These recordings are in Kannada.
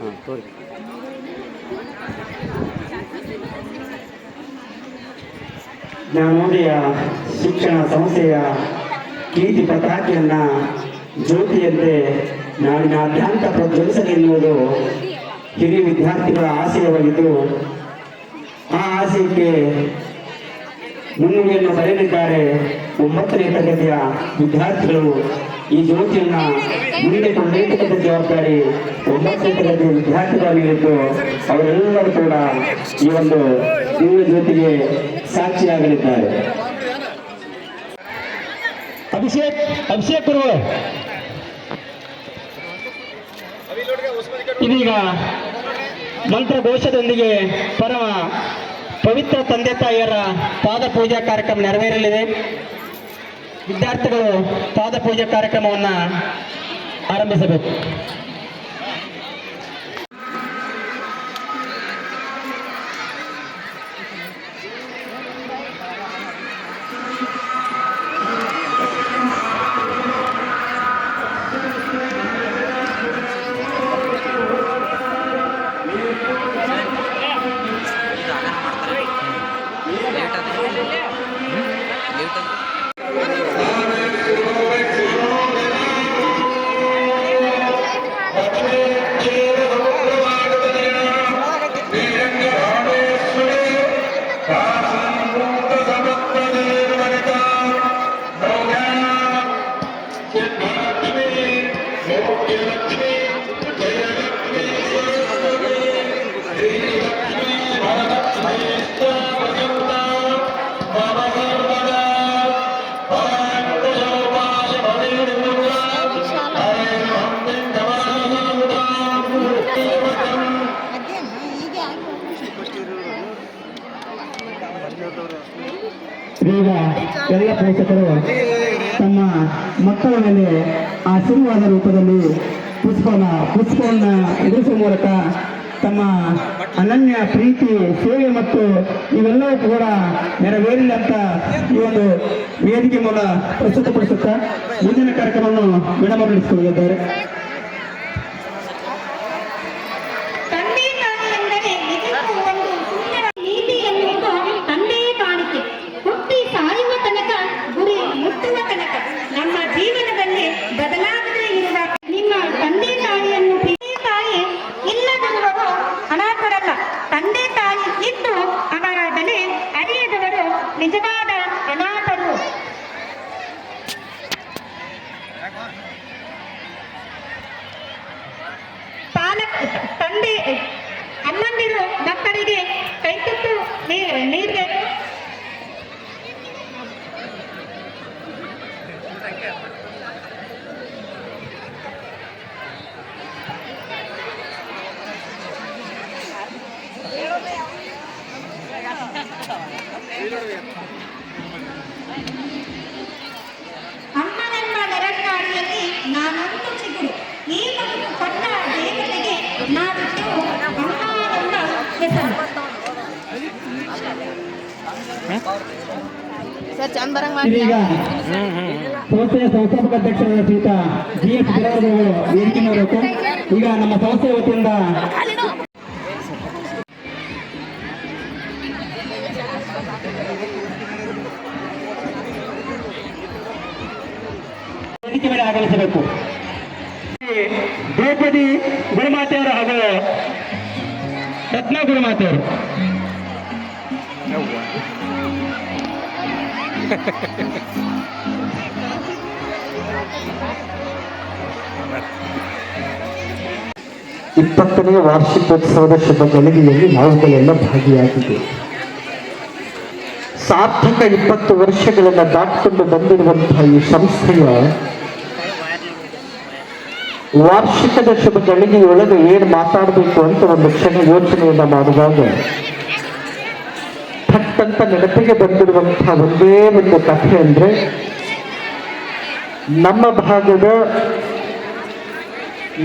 ಹಾಂ ತೋರಿ ಜ್ಞಾನೋದಯ ಶಿಕ್ಷಣ ಸಂಸ್ಥೆಯ ಕೀರ್ತಿ ಪತಾಕೆಯನ್ನು ಜ್ಯೋತಿಯಂತೆ ನಾಡಿನಾದ್ಯಂತ ಪ್ರಜ್ವಲಿಸಲಿ ಎನ್ನುವುದು ಹಿರಿಯ ವಿದ್ಯಾರ್ಥಿಗಳ ಆಶಯವಾಗಿದ್ದು, ಆ ಆಶಯಕ್ಕೆ ಮುನ್ನುಡಿಯನ್ನು ಬರೆಯಲಿದ್ದಾರೆ ಒಂಬತ್ತನೇ ತರಗತಿಯ ವಿದ್ಯಾರ್ಥಿಗಳು. ಈ ಜ್ಯೋತಿಯನ್ನ ಮುಂದೆ ಕೊಂಡೊಯ್ಯತಕ್ಕಂಥ ಜವಾಬ್ದಾರಿ ಒಂಬತ್ತನೇ ಮೇಲಿದ್ದು ಅವರೆಲ್ಲರೂ ಕೂಡ ಈ ಒಂದು ದಿವ್ಯ ಜ್ಯೋತಿಗೆ ಸಾಕ್ಷಿಯಾಗಲಿದ್ದಾರೆ. ಅಭಿಷೇಕ್ ಅಭಿಷೇಕ್ ಗುರು ಇದೀಗ ಮಂತ್ರ ಘೋಷದೊಂದಿಗೆ ಪರಮ ಪವಿತ್ರ ತಂದೆ ತಾಯಿಯರ ಪಾದ ಪೂಜಾ ಕಾರ್ಯಕ್ರಮ ನೆರವೇರಲಿದೆ. ವಿದ್ಯಾರ್ಥಿಗಳು ಪಾದ ಪೂಜೆ ಕಾರ್ಯಕ್ರಮವನ್ನು ಆರಂಭಿಸಬೇಕು. ಪೋಷಕರು ತಮ್ಮ ಮಕ್ಕಳ ಮೇಲೆ ಆಶೀರ್ವಾದ ರೂಪದಲ್ಲಿ ಪುಷ್ಪನ, ಪುಷ್ಪವನ್ನು ಎದುರಿಸುವ ಮೂಲಕ ತಮ್ಮ ಅನನ್ಯ ಪ್ರೀತಿ, ಸೇವೆ ಮತ್ತು ಇವೆಲ್ಲವೂ ಕೂಡ ನೆರವೇರಿಲ್ಲ ಅಂತ ಈ ಒಂದು ವೇದಿಕೆ ಮೂಲ ಪ್ರಸ್ತುತಪಡಿಸುತ್ತಾ ಮುಂದಿನ ಕಾರ್ಯಕ್ರಮವನ್ನು ವಿಳಂಬ ಅವರು ನಡೆಸಿಕೊಳ್ಳಿದ್ದಾರೆ ತಂದೆ ತಾಯಿ ಎಂದರೆ ನಿಜಕ್ಕೂ ಒಂದು ಸುಂದರ ನೀತಿ ಎನ್ನುವುದು ತಂದೆಯೇ ಕಾಣಿಕೆ ಹುಟ್ಟಿ ಸಾಯುವ ತನಕ ಗುರಿ ಮುಟ್ಟುವ ತನಕ ನಮ್ಮ ಜೀವನದಲ್ಲಿ ಬದಲಾಗದೇ ಇರುವ ನಿಮ್ಮ ತಂದೆ ತಾಯಿಯನ್ನು ತಂದೆ ತಾಯಿ ಇಲ್ಲದಿರುವವರು ಅನಾಥರಲ್ಲ ತಂದೆ ತಾಯಿ ಇದ್ದು ಅವರ ಬೆಲೆ ಅರಿಯದವರು ನಿಜವಾದ ಅನಾಥರು ಪಾಲಕ ತಂದೆ ಅಮ್ಮಂದಿರು ಮಕ್ಕಳಿಗೆ ಕೈತುತ್ತು ನೀ- ನೀಡಬೇಕು ಅಮ್ಮನೆಂಬ ನೆರನಾಡಿಯಲ್ಲಿ ನಾನೊಂದು ಚಿಗುರು ಈ ಬದುಕು ಕೊಟ್ಟ ದೇವತೆಗೆ ನಾವಿಟ್ಟು ಅಮ್ಮನೆಂಬ ಹೆಸರು ಸರ್, ಚಂದ ಬರಂಗ್ ಮಾಡಿ ಸಂಸ್ಥೆಯ ಸಂಸ್ಥಾಪಕ ಅಧ್ಯಕ್ಷರಾದ ಶ್ರೀಯುತ ಜಿ ಎಸ್ ಗಿರವರು ವೇದಿಕೆ ಮಾಡಬೇಕು ಈಗ ನಮ್ಮ ಸಂಸ್ಥೆಯ ವತಿಯಿಂದ ವೇದಿಕೆ ಮೇಲೆ ಆಗಮಿಸಬೇಕು. ದ್ರೌಪದಿ ಗುರುಮಾತೆಯವರು ಹಾಗೂ ರತ್ನ ಗುರುಮಾತೆಯವರು. ಇಪ್ಪತ್ತನೇ ವಾರ್ಷಿಕೋತ್ಸವದ ಶುಭ ಗಳಿಗೆಯಲ್ಲಿ ನಾವುಗಳೆಲ್ಲ ಭಾಗಿಯಾಗಿದೆ ಸಾರ್ಥಕ ಇಪ್ಪತ್ತು ವರ್ಷಗಳನ್ನು ದಾಟಿಕೊಂಡು ಬಂದಿರುವಂತಹ ಈ ಸಂಸ್ಥೆಯ ವಾರ್ಷಿಕದ ಶುಭ ಗಳಿಗೆಯೊಳಗೆ ಏನು ಮಾತಾಡಬೇಕು ಅಂತ ಒಂದು ಕ್ಷಣ ಯೋಚನೆಯನ್ನು ಮಾಡುವಾಗ ಥಟ್ಟಂತ ನೆನಪಿಗೆ ಬಂದಿರುವಂತಹ ಒಂದೇ ಒಂದು ಕಥೆ ಅಂದ್ರೆ ನಮ್ಮ ಭಾಗದ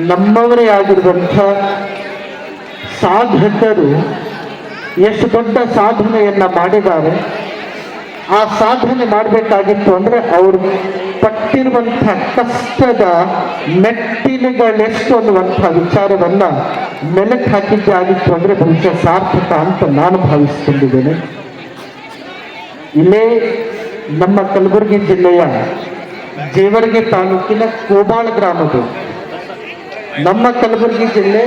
ನಮ್ಮವರೇ ಆಗಿರುವಂಥ ಸಾಧಕರು ಎಷ್ಟು ದೊಡ್ಡ ಸಾಧನೆಯನ್ನ ಮಾಡಿದ್ದಾರೆ. ಆ ಸಾಧನೆ ಮಾಡಬೇಕಾಗಿತ್ತು ಅಂದ್ರೆ ಅವರು ಪಟ್ಟಿರುವಂತಹ ಕಷ್ಟದ ಮೆಟ್ಟಿಲುಗಳೆಷ್ಟು ಅನ್ನುವಂತಹ ವಿಚಾರವನ್ನ ಮೆಲುಕು ಹಾಕಿದ್ದಾಗಿತ್ತು ಅಂದ್ರೆ ಬಹುಶಃ ಸಾರ್ಥಕ ಅಂತ ನಾನು ಭಾವಿಸ್ಕೊಂಡಿದ್ದೇನೆ. ಇಲ್ಲೇ ನಮ್ಮ ಕಲಬುರಗಿ ಜಿಲ್ಲೆಯ ಜೇವರ್ಗಿ ತಾಲೂಕಿನ ಕೋಬಾಳ ಗ್ರಾಮದ ನಮ್ಮ ಕಲಬುರಗಿ ಜಿಲ್ಲೆ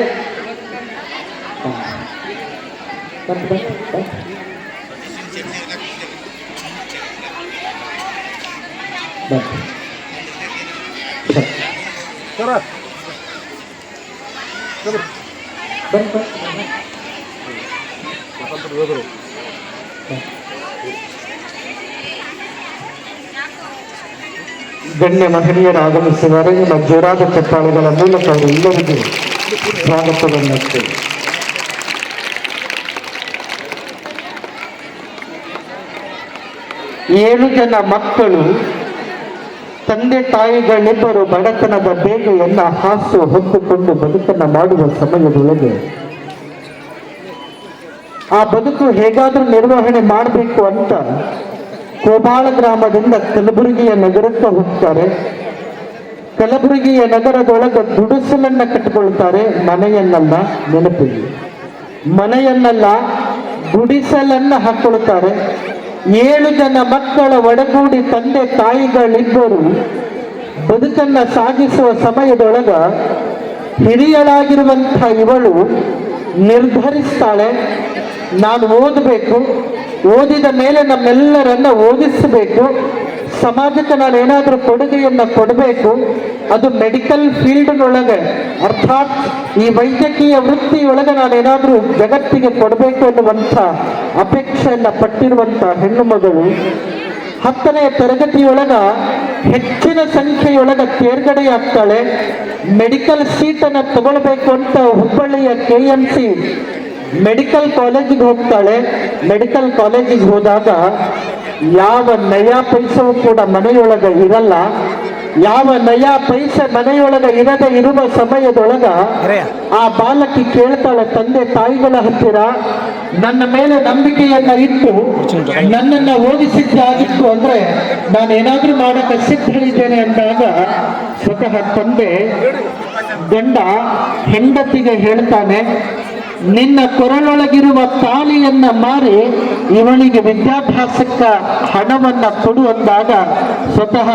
ಗಣ್ಯ ಮಹನೀಯರು ಆಗಮಿಸಿದ್ದಾರೆ ನಮ್ಮ ಜೋರಾದ ಚಪ್ಪಾಳೆಗಳ ಮೂಲಕ ಅವರೆಲ್ಲರಿಗೂ ಸ್ವಾಗತವನ್ನು ಏಳು ಜನ ಮಕ್ಕಳು ತಂದೆ ತಾಯಿಗಳಿಬ್ಬರು ಬಡತನದ ಬೇಗೆಯನ್ನ ಹಾಸು ಹೊತ್ತುಕೊಂಡು ಬದುಕನ್ನ ಮಾಡುವ ಸಮಯದೊಳಗೆ ಆ ಬದುಕು ಹೇಗಾದ್ರೂ ನಿರ್ವಹಣೆ ಮಾಡಬೇಕು ಅಂತ ಕೋಬಾಳ ಗ್ರಾಮದಿಂದ ಕಲಬುರಗಿಯ ನಗರಕ್ಕೆ ಹೋಗ್ತಾರೆ. ಕಲಬುರಗಿಯ ನಗರದೊಳಗೆ ಗುಡಿಸಲನ್ನ ಕಟ್ಟಿಕೊಳ್ತಾರೆ ಮನೆಯನ್ನಲ್ಲ ನೆನಪಿಗೆ. ಮನೆಯನ್ನಲ್ಲ ಗುಡಿಸಲನ್ನ ಹಾಕೊಳ್ತಾರೆ. ಏಳು ಜನ ಮಕ್ಕಳ ಒಡಗೂಡಿ ತಂದೆ ತಾಯಿಗಳಿಬ್ಬರು ಬದುಕನ್ನ ಸಾಗಿಸುವ ಸಮಯದೊಳಗ ಹಿರಿಯಳಾಗಿರುವಂಥ ಇವಳು ನಿರ್ಧರಿಸ್ತಾಳೆ. ನಾನು ಓದಬೇಕು. ಓದಿದ ಮೇಲೆ ನಮ್ಮೆಲ್ಲರನ್ನ ಓದಿಸಬೇಕು. ಸಮಾಜಕ್ಕೆ ನಾನು ಏನಾದರೂ ಕೊಡುಗೆಯನ್ನು ಕೊಡಬೇಕು. ಅದು ಮೆಡಿಕಲ್ ಫೀಲ್ಡ್ನೊಳಗೆ ಅರ್ಥಾತ್ ಈ ವೈದ್ಯಕೀಯ ವೃತ್ತಿಯೊಳಗೆ ನಾನು ಏನಾದರೂ ಜಗತ್ತಿಗೆ ಕೊಡಬೇಕು ಅನ್ನುವಂಥ ಅಪೇಕ್ಷೆಯನ್ನು ಪಟ್ಟಿರುವಂಥ ಹೆಣ್ಣು ಮಗಳು ಹತ್ತನೆಯ ತರಗತಿಯೊಳಗ ಹೆಚ್ಚಿನ ಸಂಖ್ಯೆಯೊಳಗ ತೇರ್ಗಡೆಯಾಗ್ತಾಳೆ. ಮೆಡಿಕಲ್ ಸೀಟನ್ನು ತಗೊಳ್ಬೇಕು ಅಂತ ಹುಬ್ಬಳ್ಳಿಯ ಕೆ ಎಂ ಸಿ ಮೆಡಿಕಲ್ ಕಾಲೇಜಿಗೆ ಹೋಗ್ತಾಳೆ. ಮೆಡಿಕಲ್ ಕಾಲೇಜಿಗೆ ಹೋದಾಗ ಯಾವ ನಯ ಪೈಸವೂ ಕೂಡ ಮನೆಯೊಳಗೆ ಇರಲ್ಲ. ಯಾವ ನಯ ಪೈಸೆ ಮನೆಯೊಳಗೆ ಇರದೆ ಇರುವ ಸಮಯದೊಳಗ ಆ ಬಾಲಕಿ ಕೇಳ್ತಾಳೆ ತಂದೆ ತಾಯಿಗಳ ಹತ್ತಿರ ನನ್ನ ಮೇಲೆ ನಂಬಿಕೆಯನ್ನ ಇಟ್ಟು ನನ್ನನ್ನ ಓದಿಸಿದ್ದಾಗಿತ್ತು ಅಂದ್ರೆ ನಾನು ಏನಾದ್ರೂ ಮಾಡಕ್ಕೆ ಸಿದ್ಧಳಿದ್ದೇನೆ ಅಂದಾಗ ಸ್ವತಃ ತಂದೆ ಗಂಡ ಹೆಂಡತಿಗೆ ಹೇಳ್ತಾನೆ ನಿನ್ನ ಕೊರಳೊಳಗಿರುವ ತಾಳಿಯನ್ನ ಮಾರಿ ಇವಳಿಗೆ ವಿದ್ಯಾಭ್ಯಾಸಕ್ಕ ಹಣವನ್ನ ಕೊಡು ಅಂದಾಗ ಸ್ವತಃ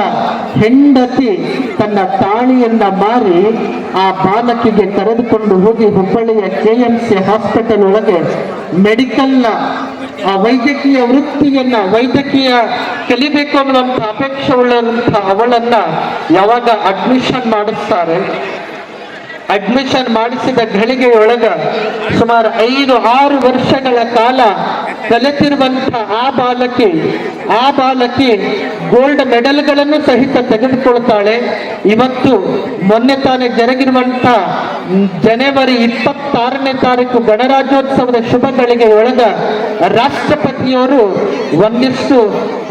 ಹೆಂಡತಿ ತನ್ನ ತಾಳಿಯನ್ನ ಮಾರಿ ಆ ಬಾಲಕಿಗೆ ಕರೆದುಕೊಂಡು ಹೋಗಿ ಹುಬ್ಬಳ್ಳಿಯ ಕೆ ಎಂ ಸಿ ಹಾಸ್ಪಿಟಲ್ ಒಳಗೆ ಮೆಡಿಕಲ್ನ, ಆ ವೈದ್ಯಕೀಯ ವೃತ್ತಿಯನ್ನ, ವೈದ್ಯಕೀಯ ಕಲಿಬೇಕು ಅನ್ನುವಂಥ ಅಪೇಕ್ಷೆ ಉಳ್ಳಂಥ ಅವಳನ್ನ ಯಾವಾಗ ಅಡ್ಮಿಷನ್ ಮಾಡಿಸ್ತಾರೆ? ಅಡ್ಮಿಷನ್ ಮಾಡಿಸಿದ ಘಳಿಗೆಯೊಳಗ ಸುಮಾರು ಐದು, ಆರು ವರ್ಷಗಳ ಕಾಲ ಕಲಿತಿರುವಂಥ ಆ ಬಾಲಕಿ ಆ ಬಾಲಕಿ ಗೋಲ್ಡ್ ಮೆಡಲ್ಗಳನ್ನು ಸಹಿತ ತೆಗೆದುಕೊಳ್ತಾಳೆ. ಇವತ್ತು ಮೊನ್ನೆ ತಾನೇ ಜರುಗಿರುವಂಥ ಜನವರಿ ಇಪ್ಪತ್ತಾರನೇ ತಾರೀಕು ಗಣರಾಜ್ಯೋತ್ಸವದ ಶುಭ ಗಳಿಗೆಯೊಳಗ ರಾಷ್ಟ್ರಪತಿಯವರು ಒಂದಿಷ್ಟು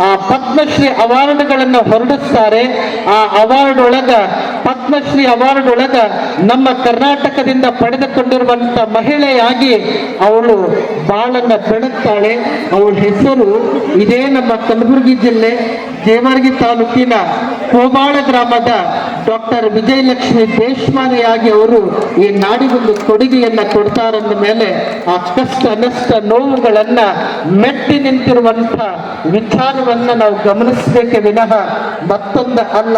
ಆ ಪದ್ಮಶ್ರೀ ಅವಾರ್ಡ್ಗಳನ್ನು ಹೊರಡಿಸ್ತಾರೆ. ಆ ಅವಾರ್ಡ್ ಒಳಗ ಪದ್ಮಶ್ರೀ ಅವಾರ್ಡ್ ಒಳಗ ನಮ್ಮ ಕರ್ನಾಟಕದಿಂದ ಪಡೆದುಕೊಂಡಿರುವಂತ ಮಹಿಳೆಯಾಗಿ ಅವಳು ಬಾಳನ್ನ ಬೆಳುತ್ತಾಳೆ ಅವಳ ಹೆಸರು ಇದೇ ನಮ್ಮ ಕಲಬುರಗಿ ಜಿಲ್ಲೆ ಜೇವರ್ಗಿ ತಾಲೂಕಿನ ಕೋಬಾಳ ಗ್ರಾಮದ ಡಾಕ್ಟರ್ ವಿಜಯಲಕ್ಷ್ಮಿ ದೇಶಮಾನೆಯಾಗಿ ಅವರು ಈ ನಾಡಿಗೊಂದು ಕೊಡುಗೆಯನ್ನ ಕೊಡ್ತಾರಂದ ಮೇಲೆ ಆ ಕಷ್ಟ ನಷ್ಟ ನೋವುಗಳನ್ನ ಮೆಟ್ಟಿ ನಿಂತಿರುವಂತ ವಿಚಾರವನ್ನ ನಾವು ಗಮನಿಸಬೇಕೆ ವಿನಃ ಮತ್ತೊಂದು ಅಲ್ಲ.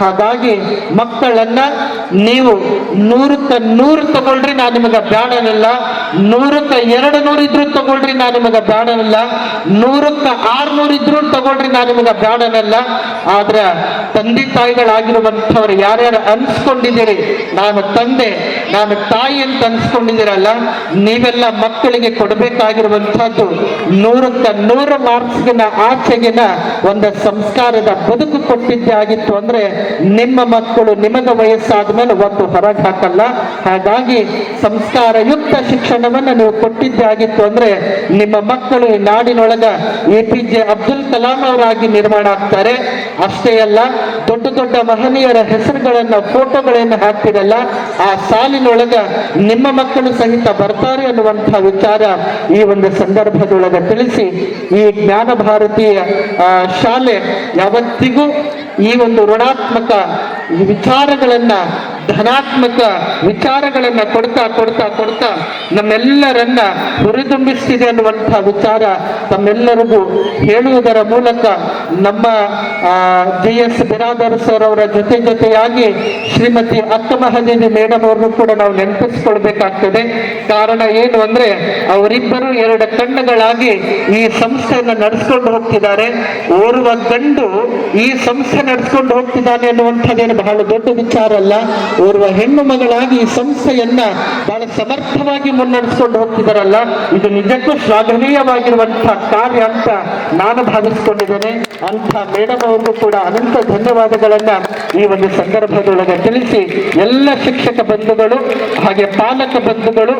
ಹಾಗಾಗಿ ಮಕ್ಕಳನ್ನ ನೀವು ನೂರಕ್ಕ ನೂರು ತಗೊಳ್ರಿ ನಾನು ನಿಮಗೆ ಬ್ಯಾಡನಿಲ್ಲ. ನೂರಕ್ಕ ಎರಡು ನೂರು ಇದ್ರು ತಗೊಳ್ರಿ ನಾನು ನಿಮಗೆ ಬ್ಯಾಡನಿಲ್ಲ. ನೂರಕ್ಕ ಆರ್ನೂರು ಇದ್ರು ತಗೊಳ್ರಿ ನಾನು ನಿಮಗೆ ಬ್ಯಾಡನಲ್ಲ. ಆದ್ರ ತಂದೆ ತಾಯಿಗಳಾಗಿರುವಂಥವ್ರು ಯಾರ್ಯಾರು ಅನ್ಸ್ಕೊಂಡಿದ್ದೀರಿ? ನಾನು ತಂದೆ, ನಾನು ತಾಯಿ ಅಂತ ಅನ್ಸ್ಕೊಂಡಿದ್ದೀರಲ್ಲ, ನೀವೆಲ್ಲ ಮಕ್ಕಳಿಗೆ ಕೊಡಬೇಕಾಗಿರುವಂತಹದ್ದು ನೂರಕ್ಕ ನೂರು ಮಾರ್ಕ್ಸ್ಗಿನ ಆಚೆಗಿನ ಒಂದು ಸಂಸ್ಕಾರದ ಬದುಕು ಕೊಟ್ಟಿದ್ದೇ ಆಗಿತ್ತು ಅಂದ್ರೆ ನಿಮ್ಮ ಮಕ್ಕಳು ನಿಮಗ ವಯಸ್ಸಾದ ಮೇಲೆ ಒಂದು ಹೊರಗೆ ಹಾಕಲ್ಲ. ಹಾಗಾಗಿ ಸಂಸ್ಕಾರಯುಕ್ತ ಶಿಕ್ಷಣವನ್ನ ನೀವು ಕೊಟ್ಟಿದ್ದೇ ಆಗಿತ್ತು ಅಂದ್ರೆ ನಿಮ್ಮ ಮಕ್ಕಳು ಈ ನಾಡಿನೊಳಗ A P J Abdul Kalam ಅವರಾಗಿ ನಿರ್ಮಾಣ ಆಗ್ತಾರೆ. ಅಷ್ಟೇ ಅಲ್ಲ, ದೊಡ್ಡ ದೊಡ್ಡ ಮಹನೀಯರ ಹೆಸರುಗಳನ್ನ, ಫೋಟೋಗಳನ್ನ ಹಾಕ್ತಿರಲ್ಲ, ಆ ಸಾಲಿನೊಳಗ ನಿಮ್ಮ ಮಕ್ಕಳು ಸಹಿತ ಬರ್ತಾರೆ ಅನ್ನುವಂತಹ ವಿಚಾರ ಈ ಒಂದು ಸಂದರ್ಭದೊಳಗ ತಿಳಿಸಿ ಈ ಜ್ಞಾನ ಭಾರತೀಯ ಶಾಲೆ ಯಾವತ್ತಿಗೂ ಈ ಒಂದು ಋಣಾತ್ಮಕ ವಿಚಾರಗಳನ್ನ, ಧನಾತ್ಮಕ ವಿಚಾರಗಳನ್ನ ಕೊಡ್ತಾ ಕೊಡ್ತಾ ಕೊಡ್ತಾ ನಮ್ಮೆಲ್ಲರನ್ನ ಹುರಿದುಂಬಿಸ್ತಿದೆ ಅನ್ನುವಂಥ ವಿಚಾರ ತಮ್ಮೆಲ್ಲರಿಗೂ ಹೇಳುವುದರ ಮೂಲಕ ನಮ್ಮ ಜಿ ಎಸ್ ಬಿರಾದರ್ ಸರ್ ಅವರ ಜೊತೆ ಜೊತೆಯಾಗಿ ಶ್ರೀಮತಿ ಅಕ್ಕಮಹದೇವಿ ಮೇಡಮ್ ಅವ್ರನ್ನು ಕೂಡ ನಾವು ನೆನಪಿಸ್ಕೊಳ್ಬೇಕಾಗ್ತದೆ. ಕಾರಣ ಏನು ಅಂದ್ರೆ, ಅವರಿಬ್ಬರು ಎರಡು ಕಣ್ಣುಗಳಾಗಿ ಈ ಸಂಸ್ಥೆಯನ್ನು ನಡೆಸ್ಕೊಂಡು ಹೋಗ್ತಿದ್ದಾರೆ. ಓರ್ವ ಗಂಡು ಈ ಸಂಸ್ಥೆ ನಡೆಸ್ಕೊಂಡು ಹೋಗ್ತಿದ್ದಾನೆ ಅನ್ನುವಂಥದ್ದೇನು ಬಹಳ ದೊಡ್ಡ ವಿಚಾರ ಅಲ್ಲ. ಓರ್ವ ಹೆಣ್ಣು ಮಗಳಾಗಿ ಈ ಸಂಸ್ಥೆಯನ್ನ ಬಹಳ ಸಮರ್ಥವಾಗಿ ಮುನ್ನಡೆಸ್ಕೊಂಡು ಹೋಗ್ತಿದ್ದಾರಲ್ಲ. ಇದು ನಿಜಕ್ಕೂ ಶ್ಲಾಘನೀಯವಾಗಿರುವಂತಹ ಕಾರ್ಯ ಅಂತ ನಾನು ಭಾವಿಸ್ಕೊಂಡಿದ್ದೇನೆ. ಅಂತ ಮೇಡಮ್ ಅವ್ರಿಗೂ ಕೂಡ ಅನಂತ ಧನ್ಯವಾದಗಳನ್ನ ಈ ಒಂದು ಸಂದರ್ಭದೊಳಗೆ ತಿಳಿಸಿ ಎಲ್ಲ ಶಿಕ್ಷಕ ಬಂಧುಗಳು ಹಾಗೆ ಪಾಲಕ ಬಂಧುಗಳು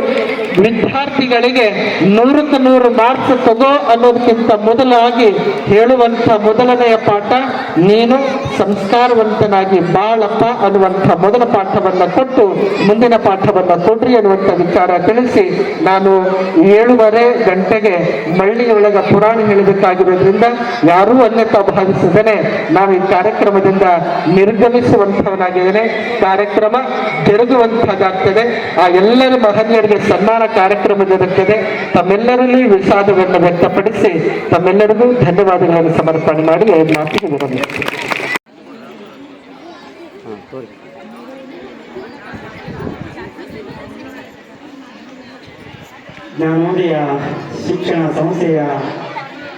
ವಿದ್ಯಾರ್ಥಿಗಳಿಗೆ ನೂರಕ್ಕೆ ನೂರು ಮಾರ್ಕ್ಸ್ ತಗೋ ಅನ್ನೋದಕ್ಕಿಂತ ಮೊದಲಾಗಿ ಹೇಳುವಂತ ಮೊದಲನೆಯ ಪಾಠ ನೀನು ಸಂಸ್ಕಾರವಂತನಾಗಿ ಬಾಳಪ್ಪ ಅನ್ನುವಂಥ ಮೊದಲ ಪಾಠವನ್ನು ಕೊಟ್ಟು ಮುಂದಿನ ಪಾಠವನ್ನು ಕೊಡ್ರಿ ಅನ್ನುವಂಥ ವಿಚಾರ ತಿಳಿಸಿ ನಾನು ಏಳುವರೆ ಗಂಟೆಗೆ ಮಳ್ಳಿಯೊಳಗ ಪುರಾಣ ಹೇಳಬೇಕಾಗಿರೋದ್ರಿಂದ ಯಾರೂ ಅನ್ಯತಾ ಭಾವಿಸಿದ್ದೇನೆ. ನಾನು ಈ ಕಾರ್ಯಕ್ರಮದಿಂದ ನಿರ್ಗಮಿಸುವಂಥವನಾಗಿದ್ದೇನೆ. ಕಾರ್ಯಕ್ರಮ ಜರುಗುವಂತಹದ್ದಾಗ್ತದೆ ಆ ಎಲ್ಲರ ಮಹನೀಯರಿಗೆ ಸನ್ಮಾನ ಕಾರ್ಯಕ್ರಮ ಜರುಗುತ್ತದೆ ತಮ್ಮೆಲ್ಲರಲ್ಲಿ ವಿಷಾದವನ್ನು ವ್ಯಕ್ತಪಡಿಸಿ ತಮ್ಮೆಲ್ಲರಿಗೂ ಧನ್ಯವಾದಗಳನ್ನು ಸಮರ್ಪಣೆ ಮಾಡಿ ಮಾತಿಗೆ ವಿರಮಿಸ್ತೀನಿ ಜ್ಞಾನೋದಯ ಶಿಕ್ಷಣ ಸಂಸ್ಥೆಯ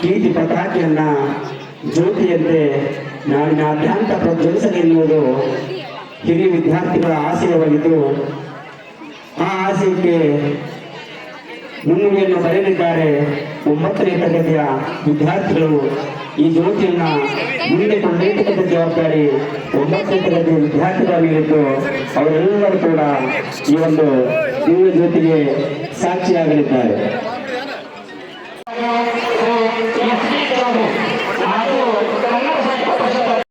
ಕೀರ್ತಿ ಪತಾಕೆಯನ್ನ ಜ್ಯೋತಿಯಂತೆ ನಾಡಿನಾದ್ಯಂತ ಪ್ರಜ್ವಲಿಸಲಿ ಎನ್ನುವುದು ಹಿರಿಯ ವಿದ್ಯಾರ್ಥಿಗಳ ಆಶಯವಾಗಿದ್ದು, ಆ ಆಶಯಕ್ಕೆ ಮುನ್ನುಡಿಯನ್ನು ಬರೆಯಲಿದ್ದಾರೆ ಒಂಬತ್ತನೇ ತರಗತಿಯ ವಿದ್ಯಾರ್ಥಿಗಳು ಈ ಜ್ಯೋತಿಯನ್ನ ಮುಂದೆ ಕೊಂಡೊಯ್ಯತಕ್ಕಂಥ ಜವಾಬ್ದಾರಿ ಒಂಬತ್ತನೇ ತರಗತಿಯ ವಿದ್ಯಾರ್ಥಿಗಳ ಅವರೆಲ್ಲರೂ ಕೂಡ ಈ ಒಂದು ದಿವ್ಯ ಜ್ಯೋತಿಗೆ ಸಾಕ್ಷಿಯಾಗಲಿದ್ದಾರೆ.